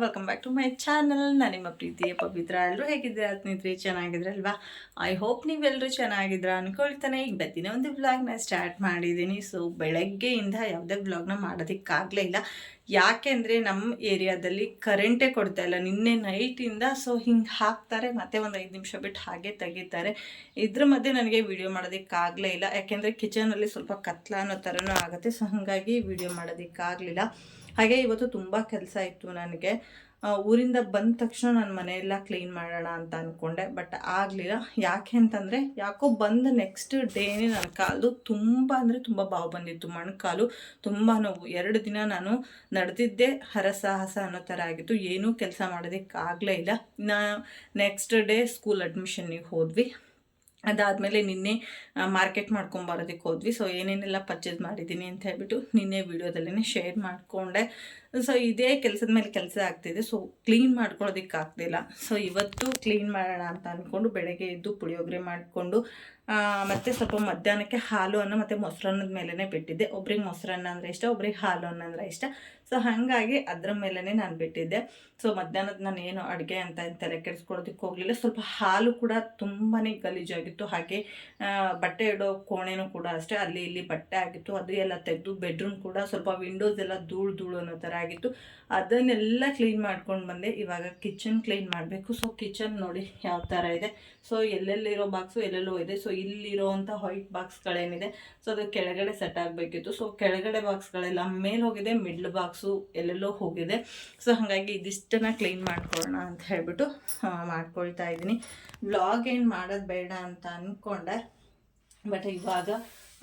Welcome back to my channel ನಾನು ನಿಮ್ಮ ಪ್ರೀತಿಯ ಪವಿತ್ರ. ಎಲ್ಲರೂ ಹೇಗಿದ್ದೀರಾ? ಸ್ನೇಹಿತರೆ ಚೆನ್ನಾಗಿದ್ರಲ್ವಾ ಐ ಹೋಪ್ ನೀವೆಲ್ಲರೂ ಚೆನ್ನಾಗಿದ್ರ ಅನ್ಕೊಳ್ತಾನೆ. ಈಗ ಬತ್ತಿನ ಒಂದು ವ್ಲಾಗ್ನ ಸ್ಟಾರ್ಟ್ ಮಾಡಿದ್ದೀನಿ. ಸೊ ಬೆಳಗ್ಗೆಯಿಂದ ಯಾವುದೇ ಬ್ಲಾಗ್ನ ಮಾಡೋದಕ್ಕಾಗಲೇ ಇಲ್ಲ. ಯಾಕೆಂದರೆ ನಮ್ಮ ಏರಿಯಾದಲ್ಲಿ ಕರೆಂಟೇ ಕೊಡ್ತಾ ಇಲ್ಲ. ನಿನ್ನೆ ನೈಟಿಂದ ಸೊ ಹಿಂಗೆ ಹಾಕ್ತಾರೆ. ಮತ್ತೆ ಒಂದು ಐದು ನಿಮಿಷ ಬಿಟ್ಟು ಹಾಗೆ ತೆಗಿತಾರೆ. ಇದ್ರ ಮಧ್ಯೆ ನನಗೆ ವಿಡಿಯೋ ಮಾಡೋದಕ್ಕಾಗಲೇ ಇಲ್ಲ. ಯಾಕೆಂದರೆ ಕಿಚನಲ್ಲಿ ಸ್ವಲ್ಪ ಕತ್ಲ ಅನ್ನೋ ಥರನೂ ಆಗುತ್ತೆ. ಸೊ ಹಾಗಾಗಿ ವಿಡಿಯೋ ಮಾಡೋದಕ್ಕಾಗಲಿಲ್ಲ. ಹಾಗೆ ಇವತ್ತು ತುಂಬ ಕೆಲಸ ಇತ್ತು ನನಗೆ. ಊರಿಂದ ಬಂದ ತಕ್ಷಣ ನಾನು ಮನೆಯೆಲ್ಲ ಕ್ಲೀನ್ ಮಾಡೋಣ ಅಂತ ಅಂದ್ಕೊಂಡೆ ಬಟ್ ಆಗಲಿಲ್ಲ. ಯಾಕೆ ಅಂತಂದರೆ, ಯಾಕೋ ಬಂದ ನೆಕ್ಸ್ಟ್ ಡೇನೇ ನನ್ನ ಕಾಲು ತುಂಬ ಅಂದರೆ ತುಂಬ ಬಾವು ಬಂದಿತ್ತು. ಮಣ್ಕಾಲು ತುಂಬ ನೋವು. ಎರಡು ದಿನ ನಾನು ನಡೆದಿದ್ದೇ ಹರಸಾಹಸ ಅನ್ನೋ ಥರ ಆಗಿತ್ತು. ಏನೂ ಕೆಲಸ ಮಾಡೋದಕ್ಕಾಗಲೇ ಇಲ್ಲ. ನಾ ನೆಕ್ಸ್ಟ್ ಡೇ ಸ್ಕೂಲ್ ಅಡ್ಮಿಷನ್ನಿಗೆ ಹೋದ್ವಿ. ಅದಾದಮೇಲೆ ನಿನ್ನೆ ಮಾರ್ಕೆಟ್ ಮಾಡ್ಕೊಂಬರೋದಕ್ಕೆ ಹೋದ್ವಿ. ಸೊ ಏನೇನೆಲ್ಲ ಪರ್ಚೇಸ್ ಮಾಡಿದ್ದೀನಿ ಅಂತ ಹೇಳ್ಬಿಟ್ಟು ನಿನ್ನೆ ವೀಡಿಯೋದಲ್ಲೇ ಶೇರ್ ಮಾಡಿಕೊಂಡೆ. ಸೊ ಇದೇ ಕೆಲಸದ ಮೇಲೆ ಕೆಲಸ ಆಗ್ತಿದೆ ಸೊ ಕ್ಲೀನ್ ಮಾಡ್ಕೊಳ್ಳೋದಕ್ಕೆ ಆಗ್ತಿಲ್ಲ ಸೊ ಇವತ್ತು ಕ್ಲೀನ್ ಮಾಡೋಣ ಅಂತ ಅಂದ್ಕೊಂಡು ಬೆಳಗ್ಗೆ ಎದ್ದು ಪುಳಿಯೋಗರೆ ಮಾಡಿಕೊಂಡು ಮತ್ತು ಸ್ವಲ್ಪ ಮಧ್ಯಾಹ್ನಕ್ಕೆ ಹಾಲು ಅನ್ನ ಮತ್ತು ಮೊಸರನ್ನದ ಮೇಲೇ ಬಿಟ್ಟಿದ್ದೆ. ಒಬ್ರಿಗೆ ಮೊಸರನ್ನ ಅಂದರೆ ಇಷ್ಟ, ಒಬ್ರಿಗೆ ಹಾಲು ಅನ್ನ ಅಂದರೆ ಇಷ್ಟ. ಸೊ ಹಾಗಾಗಿ ಅದ್ರ ಮೇಲೇ ನಾನು ಬಿಟ್ಟಿದ್ದೆ. ಸೊ ಮಧ್ಯಾಹ್ನದ ನಾನು ಏನು ಅಡುಗೆ ಅಂತ ತಲೆ ಕೆಡಿಸ್ಕೊಳ್ಳೋದಕ್ಕೆ ಹೋಗಲಿಲ್ಲ. ಸ್ವಲ್ಪ ಹಾಲು ಕೂಡ ತುಂಬಾ ಗಲೀಜಾಗಿತ್ತು. ಹಾಗೆ ಬಟ್ಟೆ ಇಡೋ ಕೋಣೆನೂ ಕೂಡ ಅಷ್ಟೇ. ಅಲ್ಲಿ ಇಲ್ಲಿ ಬಟ್ಟೆ ಆಗಿತ್ತು. ಅದು ಎಲ್ಲ ತೆಗೆದು ಬೆಡ್ರೂಮ್ ಕೂಡ ಸ್ವಲ್ಪ ವಿಂಡೋಸ್ ಎಲ್ಲ ಧೂಳು ಧೂಳು ಅನ್ನೋ ಥರ ಆಗಿತ್ತು. ಅದನ್ನೆಲ್ಲ ಕ್ಲೀನ್ ಮಾಡ್ಕೊಂಡು ಬಂದೆ. ಇವಾಗ ಕಿಚನ್ ಕ್ಲೀನ್ ಮಾಡಬೇಕು. ಸೊ ಕಿಚನ್ ನೋಡಿ ಯಾವ ಥರ ಇದೆ. ಸೊ ಎಲ್ಲೆಲ್ಲಿರೋ ಬಾಕ್ಸು ಎಲ್ಲೆಲ್ಲೋ ಇದೆ. ಸೊ ಇಲ್ಲಿರೋವಂಥ ವೈಟ್ ಬಾಕ್ಸ್ಗಳೇನಿದೆ ಸೊ ಅದು ಕೆಳಗಡೆ ಸೆಟ್ ಆಗಬೇಕಿತ್ತು. ಸೊ ಕೆಳಗಡೆ ಬಾಕ್ಸ್ಗಳೆಲ್ಲ ಮೇಲೆ ಹೋಗಿದೆ ಮಿಡ್ಲ್ ಬಾಕ್ಸು ಎಲ್ಲೆಲ್ಲೋ ಹೋಗಿದೆ. ಸೊ ಹಾಗಾಗಿ ಇದಿಷ್ಟನ್ನು ಕ್ಲೀನ್ ಮಾಡ್ಕೊಳ್ಳೋಣ ಅಂತ ಹೇಳ್ಬಿಟ್ಟು ಮಾಡ್ಕೊಳ್ತಾ ಇದ್ದೀನಿ. ಬ್ಲಾಗ್ ಏನು ಮಾಡೋದು ಬೇಡ ಅಂತ ಅಂದ್ಕೊಂಡೆ ಬಟ್ ಇವಾಗ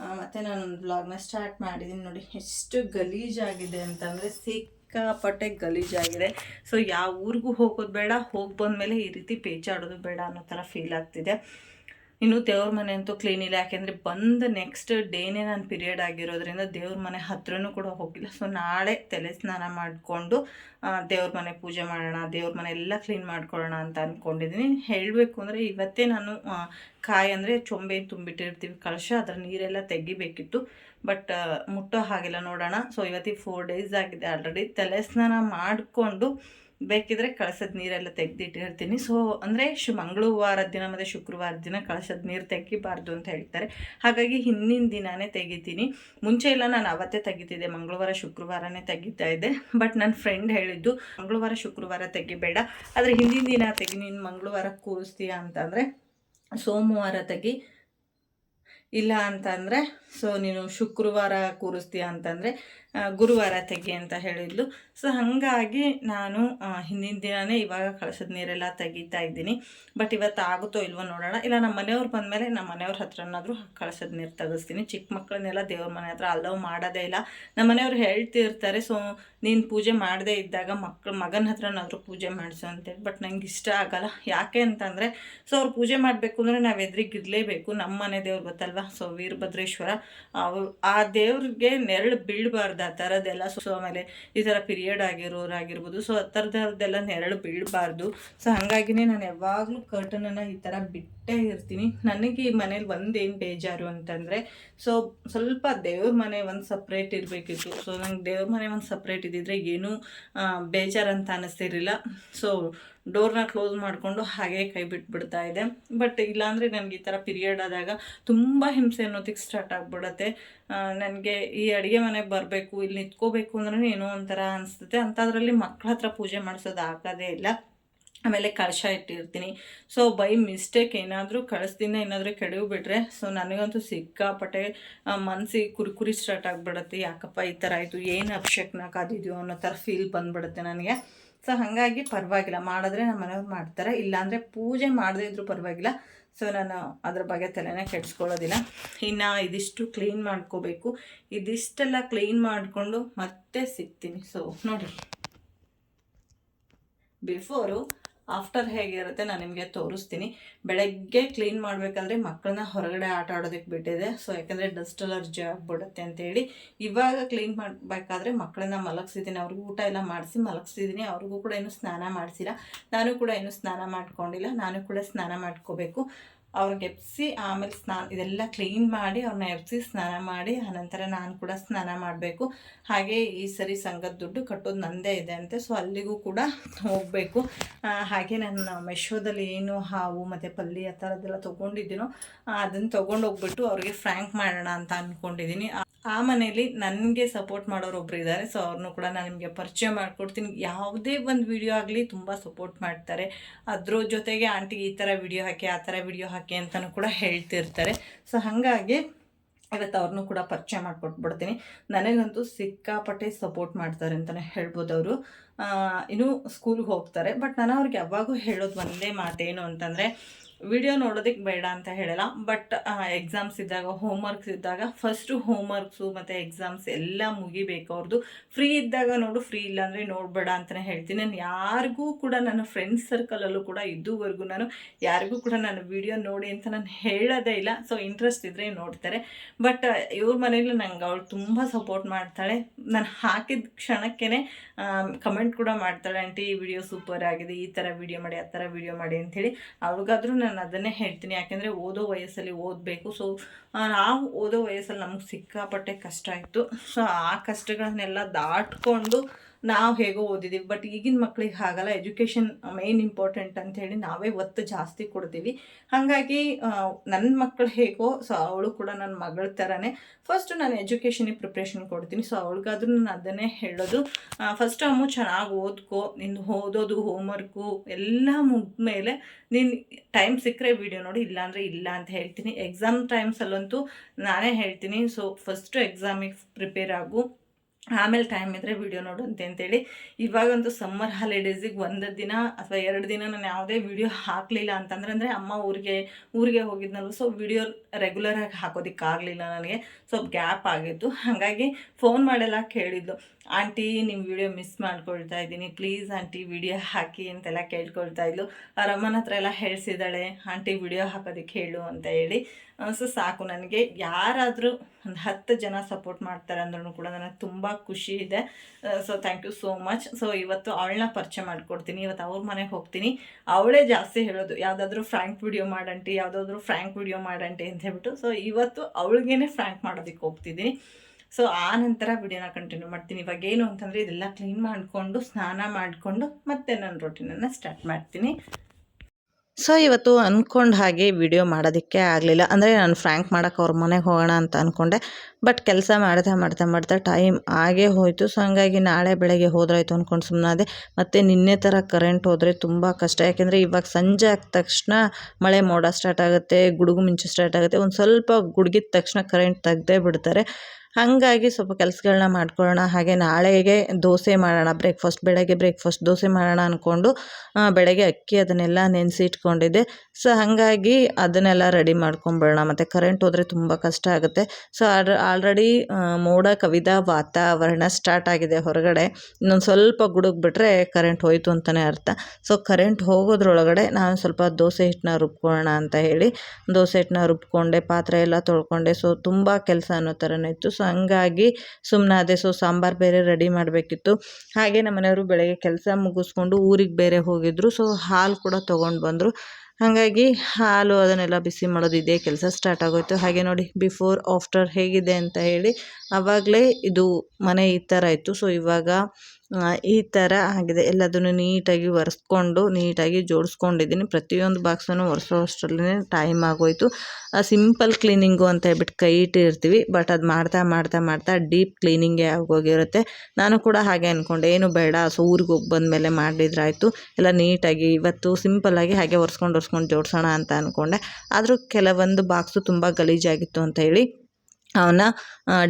ಮತ್ತು ಮತ್ತೆ ನಾನು ಒಂದು ವ್ಲಾಗ್ನ ಸ್ಟಾರ್ಟ್ ಮಾಡಿದ್ದೀನಿ ನೋಡಿ. ಎಷ್ಟು ಗಲೀಜಾಗಿದೆ ಅಂತಂದರೆ ಸಿಕ್ಕಾಪಟ್ಟೆ ಗಲೀಜಾಗಿದೆ. ಸೊ ಯಾವ ಊರಿಗೂ ಹೋಗೋದು ಬೇಡ, ಹೋಗಿ ಬಂದಮೇಲೆ ಈ ರೀತಿ ಪೇಚಾಡೋದು ಬೇಡ ಅನ್ನೋ ಥರ ಫೀಲ್ ಆಗ್ತಿದೆ. ಇನ್ನು ದೇವ್ರ ಮನೆ ಅಂತೂ ಕ್ಲೀನ್ ಇಲ್ಲ. ಯಾಕೆಂದರೆ ಬಂದ ನೆಕ್ಸ್ಟ್ ಡೇನೇ ನಾನು ಪಿರಿಯಡ್ ಆಗಿರೋದ್ರಿಂದ ದೇವ್ರ ಮನೆ ಹತ್ರನೂ ಕೂಡ ಹೋಗಿಲ್ಲ. ಸೊ ನಾಳೆ ತಲೆ ಸ್ನಾನ ಮಾಡಿಕೊಂಡು ದೇವ್ರ ಮನೆ ಪೂಜೆ ಮಾಡೋಣ, ದೇವ್ರ ಮನೆ ಎಲ್ಲ ಕ್ಲೀನ್ ಮಾಡ್ಕೊಳ್ಳೋಣ ಅಂತ ಅಂದ್ಕೊಂಡಿದ್ದೀನಿ ಹೇಳಬೇಕು ಅಂದರೆ ಇವತ್ತೇ ನಾನು ಕಾಯಿ ಅಂದರೆ ಚೊಂಬೆ ತುಂಬಿಟ್ಟಿರ್ತೀವಿ, ಕಳಶ, ಅದರ ನೀರೆಲ್ಲ ತೆಗಿಬೇಕಿತ್ತು. ಬಟ್ ಮುಟ್ಟೋ ಹಾಗೆಲ್ಲ ನೋಡೋಣ. ಸೊ ಇವತ್ತಿಗೆ ಫೋರ್ ಡೇಸ್ ಆಗಿದೆ. ಆಲ್ರೆಡಿ ತಲೆ ಸ್ನಾನ ಮಾಡಿಕೊಂಡು ಬೇಕಿದ್ರೆ ಕಳಸದ ನೀರೆಲ್ಲ ತೆಗೆದಿಟ್ಟಿರ್ತೀನಿ. ಸೊ ಅಂದರೆ ಶು, ಮಂಗಳವಾರ ದಿನ ಮತ್ತು ಶುಕ್ರವಾರ ದಿನ ಕಳಸದ ನೀರು ತೆಗಿಬಾರ್ದು ಅಂತ ಹೇಳ್ತಾರೆ. ಹಾಗಾಗಿ ಹಿಂದಿನ ದಿನವೇ ತೆಗಿತೀನಿ. ಮುಂಚೆ ಎಲ್ಲ ನಾನು ಅವತ್ತೇ ತೆಗಿತಿದ್ದೆ. ಮಂಗಳವಾರ, ಶುಕ್ರವಾರನೇ ತೆಗಿತಾ ಇದ್ದೆ. ಬಟ್ ನನ್ನ ಫ್ರೆಂಡ್ ಹೇಳಿದ್ದು, ಮಂಗಳವಾರ, ಶುಕ್ರವಾರ ತೆಗಿಬೇಡ. ಆದರೆ ಹಿಂದಿನ ದಿನ ತೆಗಿ, ನೀನು ಮಂಗಳವಾರ ಕೂರಿಸ್ತೀಯ ಅಂತಂದರೆ ಸೋಮವಾರ ತೆಗಿ ಇಲ್ಲ ಅಂತಂದರೆ, ಸೊ ನೀನು ಶುಕ್ರವಾರ ಕೂರಿಸ್ತೀಯ ಅಂತಂದರೆ ಗುರುವಾರ ತೆಗಿ ಅಂತ ಹೇಳಿದ್ಲು. ಸೊ ಹಾಗಾಗಿ ನಾನು ಹಿಂದಿನ ದಿನವೇ ಇವಾಗ ಕಳಸದ ನೀರೆಲ್ಲ ತೆಗಿತಾ ಇದ್ದೀನಿ. ಬಟ್ ಇವತ್ತು ಆಗುತ್ತೋ ಇಲ್ವೋ ನೋಡೋಣ. ಇಲ್ಲ, ನಮ್ಮ ಮನೆಯವ್ರು ಬಂದಮೇಲೆ ನಮ್ಮ ಮನೆಯವ್ರ ಹತ್ರನಾದರೂ ಕಳಸದ ನೀರು ತೆಗಿಸ್ತೀನಿ. ಚಿಕ್ಕ ಮಕ್ಕಳನ್ನೆಲ್ಲ ದೇವ್ರ ಮನೆ ಹತ್ರ ಅಲ್ಲವ್ ಮಾಡೋದೇ ಇಲ್ಲ. ನಮ್ಮ ಮನೆಯವ್ರು ಹೇಳ್ತಿರ್ತಾರೆ, ಸೊ, ನೀನು ಪೂಜೆ ಮಾಡದೇ ಇದ್ದಾಗ ಮಕ್ಕಳು ಮಗನ ಹತ್ರನಾದರೂ ಪೂಜೆ ಮಾಡಿಸು ಅಂತೇಳಿ. ಬಟ್ ನಂಗೆ ಇಷ್ಟ ಆಗಲ್ಲ. ಯಾಕೆ ಅಂತಂದರೆ, ಸೊ, ಅವ್ರು ಪೂಜೆ ಮಾಡಬೇಕು ಅಂದರೆ ನಾವು ಎದುರಿಗಿರಲೇಬೇಕು ನಮ್ಮ ಮನೆ ದೇವ್ರು ಗೊತ್ತಲ್ವಾ? ಸೊ ವೀರಭದ್ರೇಶ್ವರ ಆ ದೇವ್ರಿಗೆ ನೆರಳು ಬೀಳಬಾರ್ದು, ಆ ಥರದ್ದೆಲ್ಲ ಸೊ ಆಮೇಲೆ ಈ ಥರ ಪಿರಿಯಡ್ ಆಗಿರೋರಾಗಿರ್ಬೋದು. ಸೊ ಆ ಥರದ್ದೆಲ್ಲ ನೆರಳು ಬೀಳಬಾರ್ದು. ಸೊ ಹಾಗಾಗಿನೇ ನಾನು ಯಾವಾಗಲೂ ಕರ್ಟನನ್ನು ಈ ಥರ ಬಿಟ್ಟೇ ಇರ್ತೀನಿ. ನನಗೆ ಈ ಮನೇಲಿ ಒಂದೇನು ಬೇಜಾರು ಅಂತಂದರೆ, ಸೊ ಸ್ವಲ್ಪ ದೇವ್ರ ಮನೆ ಒಂದು ಸಪ್ರೇಟ್ ಇರಬೇಕಿತ್ತು. ಸೊ ನಂಗೆ ದೇವ್ರ ಮನೆ ಒಂದು ಸಪ್ರೇಟ್ ಇದ್ದಿದ್ರೆ ಏನೂ ಬೇಜಾರು ಅಂತ ಅನ್ನಿಸ್ತಿರಲಿಲ್ಲ ಸೊ ಡೋರ್ನ ಕ್ಲೋಸ್ ಮಾಡಿಕೊಂಡು ಹಾಗೆ ಕೈ ಬಿಟ್ಬಿಡ್ತಾ ಇದೆ ಬಟ್ ಇಲ್ಲಾಂದರೆ ನನಗೆ ಈ ಥರ ಪಿರಿಯಡ್ ಆದಾಗ ತುಂಬ ಹಿಂಸೆ ಅನ್ನೋದಕ್ಕೆ ಸ್ಟಾರ್ಟ್ ಆಗಿಬಿಡತ್ತೆ. ನನಗೆ ಈ ಅಡುಗೆ ಮನೆಗೆ ಬರಬೇಕು ಇಲ್ಲಿ ನಿಂತ್ಕೋಬೇಕು ಅಂದ್ರೆ ಏನೋ ಒಂಥರ ಅನಿಸ್ತದೆ ಅಂಥದ್ರಲ್ಲಿ ಮಕ್ಕಳ ಹತ್ರ ಪೂಜೆ ಮಾಡಿಸೋದು ಆಗೋದೇ ಇಲ್ಲ. ಆಮೇಲೆ ಕಳಶ ಇಟ್ಟಿರ್ತೀನಿ. ಸೊ ಬೈ ಮಿಸ್ಟೇಕ್ ಏನಾದರೂ ಕಳಿಸ್ದಿಂದ ಏನಾದರೂ ಕೆಡವು ಬಿಟ್ರೆ ಸೊ ನನಗಂತೂ ಸಿಕ್ಕಾಪಟ್ಟೆ ಮನಸ್ಸಿಗೆ ಕುರುಕುರಿ ಸ್ಟಾರ್ಟ್ ಆಗಿಬಿಡುತ್ತೆ. ಯಾಕಪ್ಪ ಈ ಥರ ಆಯಿತು? ಏನು ಅಭಿಷೇಕನ ಕಾದಿದ್ಯೋ ಅನ್ನೋ ಥರ ಫೀಲ್ ಬಂದುಬಿಡುತ್ತೆ ನನಗೆ. ಸೊ ಹಾಗಾಗಿ ಪರವಾಗಿಲ್ಲ. ಮಾಡಿದ್ರೆ ನಮ್ಮ ಮನೆಯವ್ರು ಮಾಡ್ತಾರೆ. ಇಲ್ಲಾಂದರೆ ಪೂಜೆ ಮಾಡದೇ ಇದ್ರೂ ಪರವಾಗಿಲ್ಲ. ಸೊ ನಾನು ಅದ್ರ ಬಗ್ಗೆ ತಲೆನೇ ಕೆಡಿಸ್ಕೊಳ್ಳೋದಿಲ್ಲ. ಇನ್ನು ಇದಿಷ್ಟು ಕ್ಲೀನ್ ಮಾಡ್ಕೋಬೇಕು. ಇದಿಷ್ಟೆಲ್ಲ ಕ್ಲೀನ್ ಮಾಡಿಕೊಂಡು ಮತ್ತೆ ಸಿಗ್ತೀನಿ. ಸೊ ನೋಡಿ. ಬಿಫೋರು ಆಫ್ಟರ್ ಹೇಗಿರುತ್ತೆ ನಾನು ನಿಮಗೆ ತೋರಿಸ್ತೀನಿ. ಬೆಳಗ್ಗೆ ಕ್ಲೀನ್ ಮಾಡಬೇಕಾದ್ರೆ ಮಕ್ಕಳನ್ನ ಹೊರಗಡೆ ಆಟ ಆಡೋದಕ್ಕೆ ಬಿಟ್ಟಿದೆ. ಸೊ ಯಾಕಂದರೆ ಡಸ್ಟ್ ಅಲರ್ಜಿ ಆಗಿಬಿಡುತ್ತೆ ಅಂತೇಳಿ. ಇವಾಗ ಕ್ಲೀನ್ ಮಾಡಬೇಕಾದ್ರೆ ಮಕ್ಕಳನ್ನ ಮಲಗಿಸಿದ್ದೀನಿ. ಅವ್ರಿಗೂ ಊಟ ಎಲ್ಲ ಮಾಡಿಸಿ ಮಲಗಿಸಿದ್ದೀನಿ. ಅವ್ರಿಗೂ ಕೂಡ ಇನ್ನೂ ಸ್ನಾನ ಮಾಡಿಸಿಲ್ಲ. ನಾನು ಕೂಡ ಇನ್ನೂ ಸ್ನಾನ ಮಾಡ್ಕೊಂಡಿಲ್ಲ. ನಾನು ಕೂಡ ಸ್ನಾನ ಮಾಡ್ಕೋಬೇಕು. ಅವ್ರಿಗೆ ಎಬ್ಸಿ, ಆಮೇಲೆ ಸ್ನಾನ, ಇದೆಲ್ಲ ಕ್ಲೀನ್ ಮಾಡಿ ಅವ್ರನ್ನ ಎಬ್ಸಿ ಸ್ನಾನ ಮಾಡಿ ಆನಂತರ ನಾನು ಕೂಡ ಸ್ನಾನ ಮಾಡಬೇಕು. ಹಾಗೆ ಈ ಸರಿ ಸಂಘದ ದುಡ್ಡು ಕಟ್ಟೋದು ನಂದೇ ಇದೆ ಅಂತೆ ಸೊ ಅಲ್ಲಿಗೂ ಕೂಡ ಹೋಗಬೇಕು. ಹಾಗೆ ನಾನು ಮೆಶೋದಲ್ಲಿ ಏನು ಹಾವು ಮತ್ತು ಪಲ್ಲಿ ಆ ಥರದ್ದೆಲ್ಲ ತೊಗೊಂಡಿದ್ದೀನೋ ಅದನ್ನು ತೊಗೊಂಡೋಗ್ಬಿಟ್ಟು ಅವ್ರಿಗೆ ಫ್ರ್ಯಾಂಕ್ ಮಾಡೋಣ ಅಂತ ಅಂದ್ಕೊಂಡಿದ್ದೀನಿ ಆ ಮನೆಯಲ್ಲಿ ನನಗೆ ಸಪೋರ್ಟ್ ಮಾಡೋರು ಒಬ್ರು ಇದ್ದಾರೆ ಸೊ ಅವ್ರನ್ನೂ ಕೂಡ ನಾನು ನಿಮಗೆ ಪರಿಚಯ ಮಾಡಿಕೊಡ್ತೀನಿ. ಯಾವುದೇ ಒಂದು ವಿಡಿಯೋ ಆಗಲಿ ತುಂಬ ಸಪೋರ್ಟ್ ಮಾಡ್ತಾರೆ. ಅದ್ರ ಜೊತೆಗೆ ಆಂಟಿ ಈ ಥರ ವಿಡಿಯೋ ಹಾಕಿ, ಆ ಥರ ವಿಡಿಯೋ ಹಾಕಿ ಅಂತಲೂ ಕೂಡ ಹೇಳ್ತಿರ್ತಾರೆ. ಸೊ ಹಾಗಾಗಿ ಇವತ್ತು ಅವ್ರನ್ನೂ ಕೂಡ ಪರಿಚಯ ಮಾಡಿಕೊಟ್ಬಿಡ್ತೀನಿ. ನನಗಂತೂ ಸಿಕ್ಕಾಪಟ್ಟೆ ಸಪೋರ್ಟ್ ಮಾಡ್ತಾರೆ ಅಂತಲೇ ಹೇಳ್ಬೋದು ಅವರು. ಇನ್ನೂ ಸ್ಕೂಲ್ಗೆ ಹೋಗ್ತಾರೆ. ಬಟ್ ನಾನು ಅವ್ರಿಗೆ ಯಾವಾಗೂ ಹೇಳೋದು ಒಂದೇ ಮಾತೇನು ಅಂತಂದರೆ ವಿಡಿಯೋ ನೋಡೋದಕ್ಕೆ ಬೇಡ ಅಂತ ಹೇಳಲ್ಲ ಬಟ್ ಎಕ್ಸಾಮ್ಸ್ ಇದ್ದಾಗ ಹೋಮ್ವರ್ಕ್ಸ್ ಇದ್ದಾಗ ಫಸ್ಟು ಹೋಮ್ವರ್ಕ್ಸು ಮತ್ತು ಎಕ್ಸಾಮ್ಸ್ ಎಲ್ಲ ಮುಗಿಬೇಕು ಅವ್ರದ್ದು ಫ್ರೀ ಇದ್ದಾಗ ನೋಡು ಫ್ರೀ ಇಲ್ಲಾಂದರೆ ನೋಡಬೇಡ ಅಂತಲೇ ಹೇಳ್ತೀನಿ. ನಾನು ಯಾರಿಗೂ ಕೂಡ ನನ್ನ ಫ್ರೆಂಡ್ಸ್ ಸರ್ಕಲಲ್ಲೂ ಕೂಡ ಇದ್ದುವರೆಗೂ ನಾನು ಯಾರಿಗೂ ಕೂಡ ನಾನು ವಿಡಿಯೋ ನೋಡಿ ಅಂತ ನಾನು ಹೇಳೋದೇ ಇಲ್ಲ. ಸೊ ಇಂಟ್ರೆಸ್ಟ್ ಇದ್ದರೆ ನೋಡ್ತಾರೆ. ಬಟ್ ಇವ್ರ ಮನೇಲಿ ನಂಗೆ ಅವಳು ತುಂಬ ಸಪೋರ್ಟ್ ಮಾಡ್ತಾಳೆ. ನಾನು ಹಾಕಿದ ಕ್ಷಣಕ್ಕೇ ಕಮೆಂಟ್ ಕೂಡ ಮಾಡ್ತಾಳೆ, ಆಂಟಿ, ಈ ವಿಡಿಯೋ ಸೂಪರ್ ಆಗಿದೆ, ಈ ಥರ ವಿಡಿಯೋ ಮಾಡಿ, ಆ ಥರ ವಿಡಿಯೋ ಮಾಡಿ ಅಂಥೇಳಿ ಅವ್ಳಿಗಾದ್ರೂ ನಾನು ಅದನ್ನೇ ಹೇಳ್ತೀನಿ. ಯಾಕೆಂದರೆ ಓದೋ ವಯಸ್ಸಲ್ಲಿ ಓದಬೇಕು. ಸೊ ನಾವು ಓದೋ ವಯಸ್ಸಲ್ಲಿ ನಮಗೆ ಸಿಕ್ಕಾಪಟ್ಟೆ ಕಷ್ಟ ಆಯಿತು ಸೊ ಆ ಕಷ್ಟಗಳನ್ನೆಲ್ಲ ದಾಟ್ಕೊಂಡು ನಾವು ಹೇಗೋ ಓದಿದ್ದೀವಿ ಬಟ್ ಈಗಿನ ಮಕ್ಕಳಿಗೆ ಹಾಗಲ್ಲ. ಎಜುಕೇಷನ್ ಮೇನ್ ಇಂಪಾರ್ಟೆಂಟ್ ಅಂತ ಹೇಳಿ ನಾವೇ ಒತ್ತು ಜಾಸ್ತಿ ಕೊಡ್ತೀವಿ. ಹಾಗಾಗಿ ನನ್ನ ಮಕ್ಕಳು ಹೇಗೋ ಸೊ ಅವಳು ಕೂಡ ನನ್ನ ಮಗಳ ಥರನೇ ಫಸ್ಟು ನಾನು ಎಜುಕೇಷನಿಗೆ ಪ್ರಿಪ್ರೇಷನ್ ಕೊಡ್ತೀನಿ. ಸೊ ಅವಳಿಗಾದ್ರೂ ನಾನು ಅದನ್ನೇ ಹೇಳೋದು. ಫಸ್ಟ್ ಅಮ್ಮು ಚೆನ್ನಾಗಿ ಓದ್ಕೋ. ನಿನ್ನ ಓದೋದು ಹೋಮ್ವರ್ಕು ಎಲ್ಲ ಮುಗಿದ್ಮೇಲೆ ನೀನು ಟೈಮ್ ಸಿಕ್ಕರೆ ವೀಡಿಯೋ ನೋಡಿ, ಇಲ್ಲಾಂದರೆ ಇಲ್ಲ ಅಂತ ಹೇಳ್ತೀನಿ. ಎಕ್ಸಾಮ್ ಟೈಮ್ಸಲ್ಲಂತೂ ನಾನೇ ಹೇಳ್ತೀನಿ. ಸೊ ಫಸ್ಟು ಎಕ್ಸಾಮಿಗೆ ಪ್ರಿಪೇರ್ ಆಗು. ಆಮೇಲೆ ಟೈಮ್ ಇದ್ದರೆ ವೀಡಿಯೋ ನೋಡುವಂತೆ ಅಂತೇಳಿ. ಇವಾಗಂತೂ ಸಮ್ಮರ್ ಹಾಲಿಡೇಸಿಗೆ ಒಂದು ದಿನ ಅಥವಾ ಎರಡು ದಿನ ನಾನು ಯಾವುದೇ ವೀಡಿಯೋ ಹಾಕಲಿಲ್ಲ ಅಂತಂದ್ರೆ ಅಂದರೆ ಅಮ್ಮ ಊರಿಗೆ ಊರಿಗೆ ಹೋಗಿದ್ನಲ್ಲ ಸೊ ವಿಡಿಯೋ ರೆಗ್ಯುಲರಾಗಿ ಹಾಕೋದಕ್ಕಾಗಲಿಲ್ಲ ನನಗೆ. ಸ್ವಲ್ಪ ಗ್ಯಾಪ್ ಆಗಿತ್ತು. ಹಾಗಾಗಿ ಫೋನ್ ಮಾಡೆಲ್ಲ ಕೇಳಿದ್ಲು ಆಂಟಿ ನಿಮ್ಮ ವಿಡಿಯೋ ಮಿಸ್ ಮಾಡ್ಕೊಳ್ತಾ ಇದ್ದೀನಿ. ಪ್ಲೀಸ್ ಆಂಟಿ ವಿಡಿಯೋ ಹಾಕಿ ಅಂತೆಲ್ಲ ಕೇಳ್ಕೊಳ್ತಾ ಇದ್ಲು. ಅವ್ರ ಅಮ್ಮನ ಹತ್ರ ಎಲ್ಲ ಹೇಳ್ಸಿದ್ದಾಳೆ, ಆಂಟಿ ವಿಡಿಯೋ ಹಾಕೋದಕ್ಕೆ ಹೇಳು ಅಂತ ಹೇಳಿ. ಸೊ ಸಾಕು ನನಗೆ. ಯಾರಾದರೂ ಒಂದು ಹತ್ತು ಜನ ಸಪೋರ್ಟ್ ಮಾಡ್ತಾರೆ ಅಂದ್ರೂ ಕೂಡ ನನಗೆ ತುಂಬ ಖುಷಿ ಇದೆ. So thank you so much so ಇವತ್ತು ಅವಳನ್ನ ಪರಿಚಯ ಮಾಡಿಕೊಡ್ತೀನಿ. ಇವತ್ತು ಅವ್ರ ಮನೆಗೆ ಹೋಗ್ತೀನಿ. ಅವಳೇ ಜಾಸ್ತಿ ಹೇಳೋದು, ಯಾವುದಾದ್ರೂ ಫ್ರ್ಯಾಂಕ್ ವಿಡಿಯೋ ಮಾಡಂಟಿ, ಯಾವುದಾದ್ರೂ ಫ್ರ್ಯಾಂಕ್ ವಿಡಿಯೋ ಮಾಡಂಟಿ ಅಂತ ಹೇಳ್ಬಿಟ್ಟು. ಸೊ ಇವತ್ತು ಅವಳಿಗೇನೆ ಫ್ರ್ಯಾಂಕ್ ಮಾಡೋದಕ್ಕೆ ಹೋಗ್ತಿದ್ದೀನಿ. ಸೊ ಆ ನಂತರ ವಿಡಿಯೋನ ಕಂಟಿನ್ಯೂ ಮಾಡ್ತೀನಿ. ಇವಾಗ ಏನು ಅಂತಂದರೆ ಇದೆಲ್ಲ ಕ್ಲೀನ್ ಮಾಡಿಕೊಂಡು, ಸ್ನಾನ ಮಾಡಿಕೊಂಡು ಮತ್ತೆ ನನ್ನ ರೊಟೀನನ್ನು ಸ್ಟಾರ್ಟ್ ಮಾಡ್ತೀನಿ. ಸೊ ಇವತ್ತು ಅಂದ್ಕೊಂಡು ಹಾಗೆ ವಿಡಿಯೋ ಮಾಡೋದಕ್ಕೆ ಆಗಲಿಲ್ಲ. ಅಂದರೆ ನಾನು ಫ್ರ್ಯಾಂಕ್ ಮಾಡೋಕೆ ಅವ್ರ ಮನೆಗೆ ಹೋಗೋಣ ಅಂತ ಅಂದ್ಕೊಂಡೆ ಬಟ್ ಕೆಲಸ ಮಾಡ್ತಾ ಮಾಡ್ತಾ ಮಾಡ್ತಾ ಟೈಮ್ ಆಗೇ ಹೋಯಿತು. ಸೊ ಹಂಗಾಗಿ ನಾಳೆ ಬೆಳಗ್ಗೆ ಹೋದ್ರಾಯ್ತು ಅಂದ್ಕೊಂಡು ಸುಮ್ಮನಾದೆ ಮತ್ತು ನಿನ್ನೆ ಥರ ಕರೆಂಟ್ ಹೋದರೆ ತುಂಬ ಕಷ್ಟ. ಯಾಕೆಂದರೆ ಇವಾಗ ಸಂಜೆ ಆದ ತಕ್ಷಣ ಮಳೆ ಮೋಡ ಸ್ಟಾರ್ಟ್ ಆಗುತ್ತೆ, ಗುಡುಗು ಮಿಂಚು ಸ್ಟಾರ್ಟ್ ಆಗುತ್ತೆ. ಒಂದು ಸ್ವಲ್ಪ ಗುಡುಗಿದ ತಕ್ಷಣ ಕರೆಂಟ್ ತೆಗ್ದೇ ಬಿಡ್ತಾರೆ. ಹಾಗಾಗಿ ಸ್ವಲ್ಪ ಕೆಲಸಗಳನ್ನ ಮಾಡ್ಕೊಳ್ಳೋಣ, ಹಾಗೆ ನಾಳೆಗೆ ದೋಸೆ ಮಾಡೋಣ ಬ್ರೇಕ್ಫಾಸ್ಟ್ ಬೆಳಗ್ಗೆ ಬ್ರೇಕ್ಫಾಸ್ಟ್ ದೋಸೆ ಮಾಡೋಣ ಅಂದ್ಕೊಂಡು ಬೆಳಗ್ಗೆ ಅಕ್ಕಿ ಅದನ್ನೆಲ್ಲ ನೆನೆಸಿ ಇಟ್ಕೊಂಡಿದ್ದೆ. ಸೊ ಹಾಗಾಗಿ ಅದನ್ನೆಲ್ಲ ರೆಡಿ ಮಾಡ್ಕೊಂಬಿಡೋಣ ಮತ್ತು ಕರೆಂಟ್ ಹೋದರೆ ತುಂಬ ಕಷ್ಟ ಆಗುತ್ತೆ. ಸೊ ಆಲ್ರೆಡಿ ಮೋಡ, ಕವಿದ ವಾತಾವರಣ ಸ್ಟಾರ್ಟ್ ಆಗಿದೆ ಹೊರಗಡೆ. ಇನ್ನೊಂದು ಸ್ವಲ್ಪ ಗುಡುಗ್ಬಿಟ್ರೆ ಕರೆಂಟ್ ಹೋಯಿತು ಅಂತಲೇ ಅರ್ಥ. ಸೊ ಕರೆಂಟ್ ಹೋಗೋದ್ರೊಳಗಡೆ ನಾನು ಸ್ವಲ್ಪ ದೋಸೆ ಹಿಟ್ಟನ್ನ ರುಬ್ಕೊಳ್ಳೋಣ ಅಂತ ಹೇಳಿ, ದೋಸೆ ಹಿಟ್ಟನ್ನ ರುಬ್ಕೊಂಡೆ, ಪಾತ್ರೆ ಎಲ್ಲ ತೊಳ್ಕೊಂಡೆ. ಸೊ ತುಂಬ ಕೆಲಸ ಅನ್ನೋ ಥರನೇ ಇತ್ತು. ಸೊ ಹಂಗಾಗಿ ಸುಮ್ಮನಾದೆ ಸೊ ಸಾಂಬಾರು ಬೇರೆ ರೆಡಿ ಮಾಡಬೇಕಿತ್ತು. ಹಾಗೆ ನಮ್ಮ ಮನೆಯವರು ಬೆಳಗ್ಗೆ ಕೆಲಸ ಮುಗಿಸ್ಕೊಂಡು ಊರಿಗೆ ಬೇರೆ ಹೋಗಿದ್ದರು ಸೊ ಹಾಲು ಕೂಡ ತೊಗೊಂಡು ಬಂದರು. ಹಾಗಾಗಿ ಹಾಲು ಅದನ್ನೆಲ್ಲ ಬಿಸಿ ಮಾಡೋದು ಇದೇ ಕೆಲಸ ಸ್ಟಾರ್ಟ್ ಆಗೋಯ್ತು. ಹಾಗೆ ನೋಡಿ ಬಿಫೋರ್, ಆಫ್ಟರ್ ಹೇಗಿದೆ ಅಂತ ಹೇಳಿ ಆವಾಗಲೇ ಇದು ಮನೆ ಈ ಥರ ಇತ್ತು. ಸೊ ಇವಾಗ ಈ ಥರ ಆಗಿದೆ. ಎಲ್ಲದನ್ನು ನೀಟಾಗಿ ಒರೆಸ್ಕೊಂಡು, ನೀಟಾಗಿ ಜೋಡಿಸ್ಕೊಂಡಿದ್ದೀನಿ. ಪ್ರತಿಯೊಂದು ಬಾಕ್ಸನ್ನು ಒರೆಸೋ ಅಷ್ಟರಲ್ಲೇ ಟೈಮ್ ಆಗೋಯಿತು. ಸಿಂಪಲ್ ಕ್ಲೀನಿಂಗು ಅಂತ ಹೇಳ್ಬಿಟ್ಟು ಕೈ ಇಟ್ಟಿರ್ತೀವಿ ಬಟ್ ಅದು ಮಾಡ್ತಾ ಮಾಡ್ತಾ ಮಾಡ್ತಾ ಡೀಪ್ ಕ್ಲೀನಿಂಗೇ ಆಗೋಗಿರುತ್ತೆ. ನಾನು ಕೂಡ ಹಾಗೆ ಅಂದ್ಕೊಂಡೆ ಏನು ಬೇಡ, ಸೊ ಊರಿಗೆ ಹೋಗಿ ಬಂದಮೇಲೆ ಮಾಡಿದ್ರಾಯಿತು ಎಲ್ಲ ನೀಟಾಗಿ ಇವತ್ತು ಸಿಂಪಲ್ಲಾಗಿ ಹಾಗೆ ಒರೆಸ್ಕೊಂಡು ಒರೆಸ್ಕೊಂಡು ಜೋಡಿಸೋಣ ಅಂತ ಅಂದ್ಕೊಂಡೆ ಆದರೂ ಕೆಲವೊಂದು ಬಾಕ್ಸು ತುಂಬ ಗಲೀಜಾಗಿತ್ತು ಅಂತ ಹೇಳಿ ಅವನ್ನ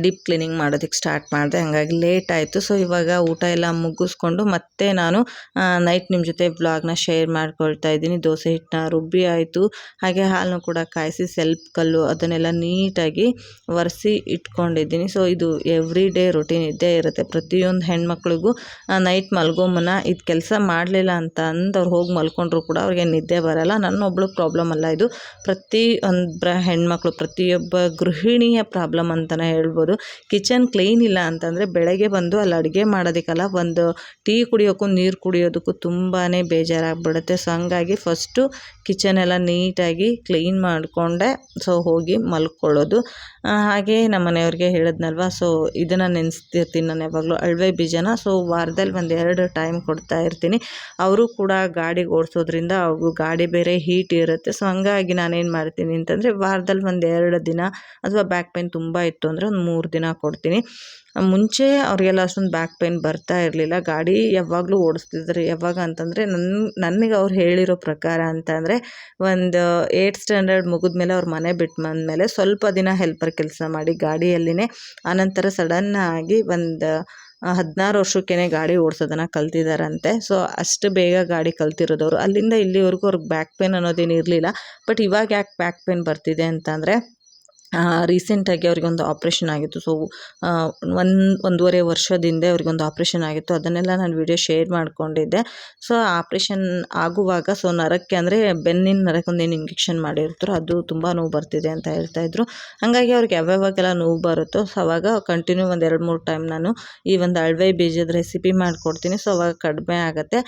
ಡೀಪ್ ಕ್ಲೀನಿಂಗ್ ಮಾಡೋದಕ್ಕೆ ಸ್ಟಾರ್ಟ್ ಮಾಡಿದೆ. ಹಾಗಾಗಿ ಲೇಟ್ ಆಯಿತು. ಸೊ ಇವಾಗ ಊಟ ಎಲ್ಲ ಮುಗಿಸ್ಕೊಂಡು ಮತ್ತೆ ನಾನು ನೈಟ್ ನಿಮ್ಮ ಜೊತೆ ಬ್ಲಾಗ್ನ ಶೇರ್ ಮಾಡ್ಕೊಳ್ತಾ ಇದ್ದೀನಿ. ದೋಸೆ ಹಿಟ್ಟನ್ನ ರುಬ್ಬಿ ಆಯಿತು. ಹಾಗೆ ಹಾಲನ್ನು ಕೂಡ ಕಾಯಿಸಿ ಸೆಲ್ಪ್ ಕಲ್ಲು ಅದನ್ನೆಲ್ಲ ನೀಟಾಗಿ ಒರೆಸಿ ಇಟ್ಕೊಂಡಿದ್ದೀನಿ. ಸೊ ಇದು ಎವ್ರಿ ಡೇ ರೊಟೀನ್ ಇದ್ದೇ ಇರುತ್ತೆ. ಪ್ರತಿಯೊಂದು ಹೆಣ್ಮಕ್ಳಿಗೂ ನೈಟ್ ಮಲ್ಗೋಮನ ಇದು ಕೆಲಸ ಮಾಡಲಿಲ್ಲ ಅಂತ ಅಂದು ಅವ್ರು ಹೋಗಿ ಮಲ್ಕೊಂಡ್ರು ಕೂಡ ಅವ್ರಿಗೆ ನಿದ್ದೆ ಬರಲ್ಲ. ನನ್ನೊಬ್ಳು ಪ್ರಾಬ್ಲಮ್ ಅಲ್ಲ ಇದು. ಪ್ರತಿ ಒಂದು ಹೆಣ್ಮಕ್ಳು, ಪ್ರತಿಯೊಬ್ಬ ಗೃಹಿಣಿಯ ಪ್ರಾಬ್ಲಮ್ ಪ್ರಾಬ್ಲಮ್ ಅಂತಲೇ ಹೇಳ್ಬೋದು. ಕಿಚನ್ ಕ್ಲೀನ್ ಇಲ್ಲ ಅಂತಂದರೆ ಬೆಳಗ್ಗೆ ಬಂದು ಅಲ್ಲಿ ಅಡುಗೆ ಮಾಡೋದಕ್ಕಲ್ಲ ಒಂದು ಟೀ ಕುಡಿಯೋಕ್ಕೂ ನೀರು ಕುಡಿಯೋದಕ್ಕೂ ತುಂಬಾ ಬೇಜಾರಾಗ್ಬಿಡುತ್ತೆ. ಸೊ ಹಂಗಾಗಿ ಫಸ್ಟು ಕಿಚನ್ ಎಲ್ಲ ನೀಟಾಗಿ ಕ್ಲೀನ್ ಮಾಡಿಕೊಂಡೆ. ಸೊ ಹೋಗಿ ಮಲ್ಕೊಳ್ಳೋದು. ಹಾಗೆ ನಮ್ಮ ಮನೆಯವ್ರಿಗೆ ಹೇಳಿದ್ನಲ್ವ ಸೊ ಇದನ್ನು ನೆನೆಸ್ತಿರ್ತೀನಿ ನಾನು ಯಾವಾಗಲೂ. ಅಳವೆ ಬೀಜನ ಸೊ ವಾರದಲ್ಲಿ ಒಂದು ಎರಡು ಟೈಮ್ ಕೊಡ್ತಾ ಇರ್ತೀನಿ. ಅವರು ಕೂಡ ಗಾಡಿ ಓಡಿಸೋದ್ರಿಂದ ಅವ್ರಿಗೂ ಗಾಡಿ ಬೇರೆ ಹೀಟ್ ಇರುತ್ತೆ. ಸೊ ಹಂಗಾಗಿ ನಾನೇನು ಮಾಡ್ತೀನಿ ಅಂತಂದರೆ ವಾರದಲ್ಲಿ ಒಂದು ಎರಡು ದಿನ, ಅಥವಾ ಬ್ಯಾಕ್ ಪೇನ್ ತುಂಬ ಇತ್ತು ಅಂದರೆ ಒಂದು ಮೂರು ದಿನ ಕೊಡ್ತೀನಿ. ಮುಂಚೆ ಅವರಿಗೆಲ್ಲ ಅಷ್ಟೊಂದು ಬ್ಯಾಕ್ ಪೇನ್ ಬರ್ತಾ ಇರಲಿಲ್ಲ. ಗಾಡಿ ಯಾವಾಗಲೂ ಓಡಿಸ್ತಿದ್ರು. ಯಾವಾಗ ಅಂತಂದರೆ ನನ್ನ ನನಗೆ ಅವ್ರು ಹೇಳಿರೋ ಪ್ರಕಾರ ಅಂತಂದರೆ ಒಂದು ಏಯ್ಟ್ ಸ್ಟ್ಯಾಂಡರ್ಡ್ ಮುಗಿದ್ಮೇಲೆ ಅವ್ರ ಮನೆ ಬಿಟ್ಟು ಬಂದಮೇಲೆ ಸ್ವಲ್ಪ ದಿನ ಹೆಲ್ಪರ್ ಕೆಲಸ ಮಾಡಿ ಗಾಡಿಯಲ್ಲಿನೇ ಆನಂತರ ಸಡನ್ನಾಗಿ ಒಂದು ಹದಿನಾರು ವರ್ಷಕ್ಕೇ ಗಾಡಿ ಓಡಿಸೋದನ್ನು ಕಲ್ತಿದ್ದಾರಂತೆ ಸೊ ಅಷ್ಟು ಬೇಗ ಗಾಡಿ ಕಲ್ತಿರೋದವರು. ಅಲ್ಲಿಂದ ಇಲ್ಲಿವರೆಗೂ ಅವ್ರಿಗೆ ಬ್ಯಾಕ್ ಪೇನ್ ಅನ್ನೋದೇನು ಇರಲಿಲ್ಲ. ಬಟ್ ಇವಾಗ ಯಾಕೆ ಬ್ಯಾಕ್ ಪೇನ್ ಬರ್ತಿದೆ ಅಂತಂದರೆ ರೀಸೆಂಟಾಗಿ ಅವ್ರಿಗೊಂದು ಆಪ್ರೇಷನ್ ಆಗಿತ್ತು. ಸೊ ಒಂದು, ಒಂದೂವರೆ ವರ್ಷದಿಂದ ಅವ್ರಿಗೊಂದು ಆಪ್ರೇಷನ್ ಆಗಿತ್ತು. ಅದನ್ನೆಲ್ಲ ನಾನು ವಿಡಿಯೋ ಶೇರ್ ಮಾಡಿಕೊಂಡಿದ್ದೆ. ಸೊ ಆಪ್ರೇಷನ್ ಆಗುವಾಗ ಸೊ ನರಕ್ಕೆ ಅಂದರೆ ಬೆನ್ನಿನ ನರಕ್ಕೆ ಒಂದೇನು ಇಂಜೆಕ್ಷನ್ ಮಾಡಿರ್ತಾರೋ ಅದು ತುಂಬ ನೋವು ಬರ್ತಿದೆ ಅಂತ ಹೇಳ್ತಾಯಿದ್ರು ಹಾಗಾಗಿ ಅವ್ರಿಗೆ ಯಾವ್ಯಾವಾಗೆಲ್ಲ ನೋವು ಬರುತ್ತೋ ಸೊ ಅವಾಗ ಕಂಟಿನ್ಯೂ ಒಂದು ಎರಡು ಮೂರು ಟೈಮ್ ನಾನು ಈ ಒಂದು ಅಳವೆ ಬೀಜದ ರೆಸಿಪಿ ಮಾಡಿಕೊಡ್ತೀನಿ. ಸೊ ಅವಾಗ ಕಡಿಮೆ ಆಗುತ್ತೆ.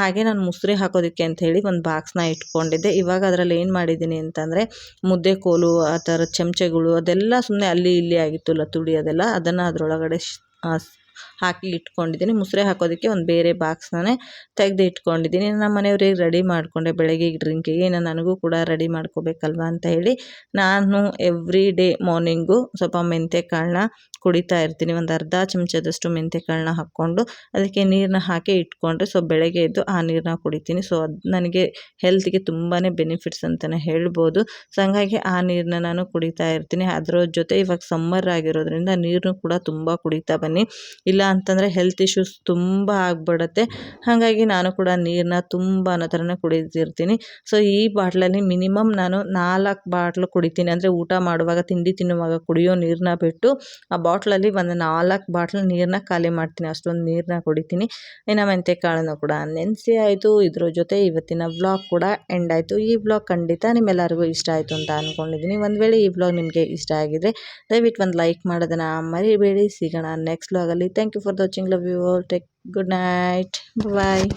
ಹಾಗೆ ನಾನು ಮುಸ್ರಿ ಹಾಕೋದಕ್ಕೆ ಅಂತ ಹೇಳಿ ಒಂದು ಬಾಕ್ಸ್ನ ಇಟ್ಕೊಂಡಿದ್ದೆ. ಇವಾಗ ಅದರಲ್ಲಿ ಏನು ಮಾಡಿದ್ದೀನಿ ಅಂತಂದರೆ, ಮುದ್ದೆ ಕೋಲು, ಆ ಥರ ಚಮಚಗಳು ಅದೆಲ್ಲ ಸುಮ್ಮನೆ ಅಲ್ಲಿ ಇಲ್ಲಿ ಆಗಿತ್ತು ಲತ್ತುಡಿ ಅದೆಲ್ಲ ಅದನ್ನು ಅದರೊಳಗಡೆ ಶ್ ಹಾಕಿ ಇಟ್ಕೊಂಡಿದ್ದೀನಿ. ಮುಸ್ರೆ ಹಾಕೋದಕ್ಕೆ ಒಂದು ಬೇರೆ ಬಾಕ್ಸ್ನೇ ತೆಗೆದು ಇಟ್ಕೊಂಡಿದ್ದೀನಿ. ನಮ್ಮ ಮನೆಯವ್ರಿಗೆ ರೆಡಿ ಮಾಡಿಕೊಂಡೆ ಬೆಳಗ್ಗೆ ಡ್ರಿಂಕಿಗೆ ಇನ್ನು ನನಗೂ ಕೂಡ ರೆಡಿ ಮಾಡ್ಕೋಬೇಕಲ್ವ ಅಂತ ಹೇಳಿ ನಾನು ಎವ್ರಿ ಡೇ ಮಾರ್ನಿಂಗು ಸ್ವಲ್ಪ ಮೆಂತ್ಯ ಕಾಳನ್ನ ಕುಡಿತಾ ಇರ್ತೀನಿ. ಒಂದು ಅರ್ಧ ಚಮಚದಷ್ಟು ಮೆಂತ್ಯ ಕಾಳನ್ನ ಹಾಕ್ಕೊಂಡು ಅದಕ್ಕೆ ನೀರನ್ನ ಹಾಕಿ ಇಟ್ಕೊಂಡ್ರೆ ಸೊ ಬೆಳಗ್ಗೆ ಎದ್ದು ಆ ನೀರನ್ನ ಕುಡಿತೀನಿ. ಸೊ ಅದು ನನಗೆ ಹೆಲ್ತ್ಗೆ ತುಂಬಾ ಬೆನಿಫಿಟ್ಸ್ ಅಂತಲೇ ಹೇಳ್ಬೋದು. ಸೊ ಹಂಗಾಗಿ ಆ ನೀರನ್ನ ನಾನು ಕುಡಿತಾ ಇರ್ತೀನಿ. ಅದರ ಜೊತೆ ಇವಾಗ ಸಮ್ಮರ್ ಆಗಿರೋದ್ರಿಂದ ನೀರನ್ನು ಕೂಡ ತುಂಬ ಕುಡಿತಾ ಬನ್ನಿ. ಇಲ್ಲ ಅಂತಂದರೆ ಹೆಲ್ತ್ ಇಶ್ಯೂಸ್ ತುಂಬ ಆಗ್ಬಿಡುತ್ತೆ. ಹಾಗಾಗಿ ನಾನು ಕೂಡ ನೀರನ್ನ ತುಂಬ ಅನ್ನೋ ಥರನೇ ಕುಡಿತಿರ್ತೀನಿ ಸೊ ಈ ಬಾಟ್ಲಲ್ಲಿ ಮಿನಿಮಮ್ ನಾನು ನಾಲ್ಕು ಬಾಟ್ಲು ಕುಡಿತೀನಿ. ಅಂದರೆ ಊಟ ಮಾಡುವಾಗ, ತಿಂಡಿ ತಿನ್ನುವಾಗ ಕುಡಿಯೋ ನೀರನ್ನ ಬಿಟ್ಟು, ಆ ಬಾಟ್ಲಲ್ಲಿ ಒಂದು ನಾಲ್ಕು ಬಾಟ್ಲ್ ನೀರನ್ನ ಖಾಲಿ ಮಾಡ್ತೀನಿ. ಅಷ್ಟೊಂದು ನೀರನ್ನ ಕುಡಿತೀನಿ. ಇನ್ನು ಮೆಂತೆ ಕಾಳನ್ನು ಕೂಡ ನೆನೆಸಿ ಆಯಿತು. ಇದ್ರ ಜೊತೆ ಇವತ್ತಿನ ವ್ಲಾಗ್ ಕೂಡ ಎಂಡ್ ಆಯಿತು. ಈ ವ್ಲಾಗ್ ಖಂಡಿತ ನಿಮ್ಮೆಲ್ಲರಿಗೂ ಇಷ್ಟ ಆಯಿತು ಅಂತ ಅಂದ್ಕೊಂಡಿದ್ದೀನಿ ಒಂದು ವೇಳೆ ಈ ವ್ಲಾಗ್ ನಿಮಗೆ ಇಷ್ಟ ಆಗಿದ್ರೆ ದಯವಿಟ್ಟು ಒಂದು ಲೈಕ್ ಮಾಡೋದನ್ನು ಮರಿಬೇಡಿ. ಸಿಗೋಣ ನೆಕ್ಸ್ಟ್ ವ್ಲಾಗಲ್ಲಿ Thank you for watching. Love you all. Take good night. Bye bye.